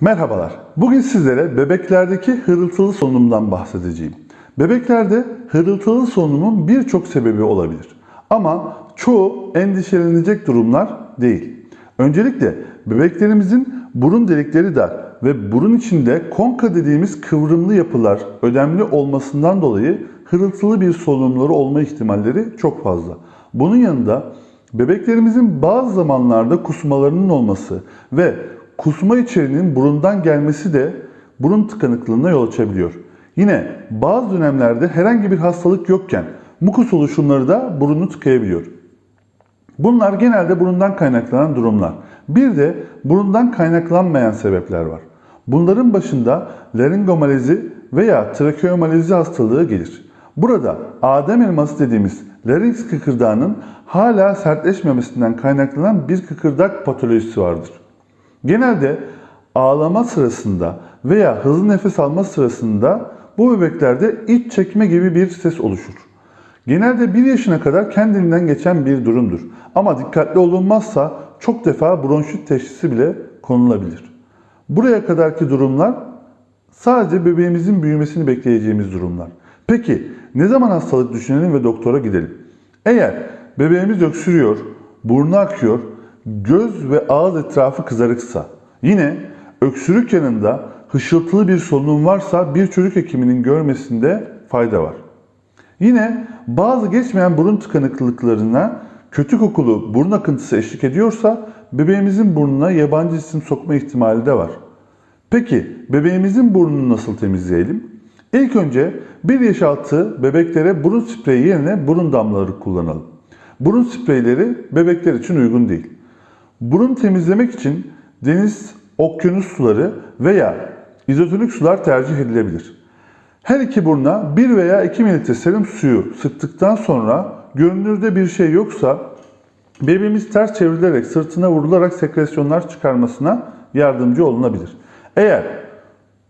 Merhabalar. Bugün sizlere bebeklerdeki hırıltılı solunumdan bahsedeceğim. Bebeklerde hırıltılı solunumun birçok sebebi olabilir. Ama çoğu endişelenecek durumlar değil. Öncelikle bebeklerimizin burun delikleri dar ve burun içinde konka dediğimiz kıvrımlı yapılar önemli olmasından dolayı hırıltılı bir solunumları olma ihtimalleri çok fazla. Bunun yanında bebeklerimizin bazı zamanlarda kusmalarının olması ve kusma içeriğinin burundan gelmesi de burun tıkanıklığına yol açabiliyor. Yine bazı dönemlerde herhangi bir hastalık yokken mukus oluşumları da burunu tıkayabiliyor. Bunlar genelde burundan kaynaklanan durumlar. Bir de burundan kaynaklanmayan sebepler var. Bunların başında laringomalezi veya trakeomalezi hastalığı gelir. Burada Adem elması dediğimiz larynx kıkırdağının hala sertleşmemesinden kaynaklanan bir kıkırdak patolojisi vardır. Genelde ağlama sırasında veya hızlı nefes alma sırasında bu bebeklerde iç çekme gibi bir ses oluşur. Genelde 1 yaşına kadar kendinden geçen bir durumdur. Ama dikkatli olunmazsa çok defa bronşit teşhisi bile konulabilir. Buraya kadarki durumlar sadece bebeğimizin büyümesini bekleyeceğimiz durumlar. Peki ne zaman hastalık düşünelim ve doktora gidelim? Eğer bebeğimiz öksürüyor, burnu akıyor, göz ve ağız etrafı kızarıksa, yine öksürük yanında hışıltılı bir solunum varsa bir çocuk hekiminin görmesinde fayda var. Yine bazı geçmeyen burun tıkanıklıklarına kötü kokulu burun akıntısı eşlik ediyorsa bebeğimizin burnuna yabancı cisim sokma ihtimali de var. Peki bebeğimizin burnunu nasıl temizleyelim? İlk önce 1 yaş altı bebeklere burun spreyi yerine burun damlaları kullanalım. Burun spreyleri bebekler için uygun değil. Burun temizlemek için deniz, okyanus suları veya izotonik sular tercih edilebilir. Her iki buruna 1 veya 2 mililitre serum suyu sıktıktan sonra görünürde bir şey yoksa bebeğimiz ters çevrilerek sırtına vurularak sekresyonlar çıkarmasına yardımcı olunabilir. Eğer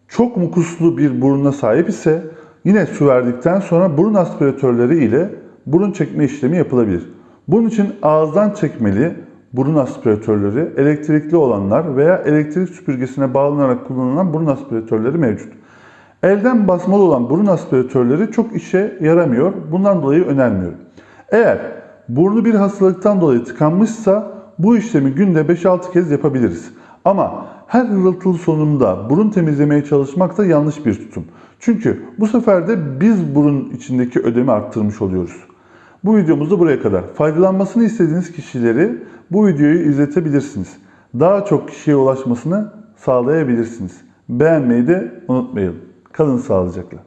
çok mukuslu bir buruna sahip ise yine su verdikten sonra burun aspiratörleri ile burun çekme işlemi yapılabilir. Bunun için ağızdan çekmeli burun aspiratörleri, elektrikli olanlar veya elektrik süpürgesine bağlanarak kullanılan burun aspiratörleri mevcut. Elden basmalı olan burun aspiratörleri çok işe yaramıyor. Bundan dolayı önermiyorum. Eğer burnu bir hastalıktan dolayı tıkanmışsa bu işlemi günde 5-6 kez yapabiliriz. Ama her hırıltılı sonunda burun temizlemeye çalışmak da yanlış bir tutum. Çünkü bu sefer de biz burun içindeki ödemi arttırmış oluyoruz. Bu videomuz da buraya kadar. Faydalanmasını istediğiniz kişileri bu videoyu izletebilirsiniz. Daha çok kişiye ulaşmasını sağlayabilirsiniz. Beğenmeyi de unutmayın. Kalın sağlıcakla.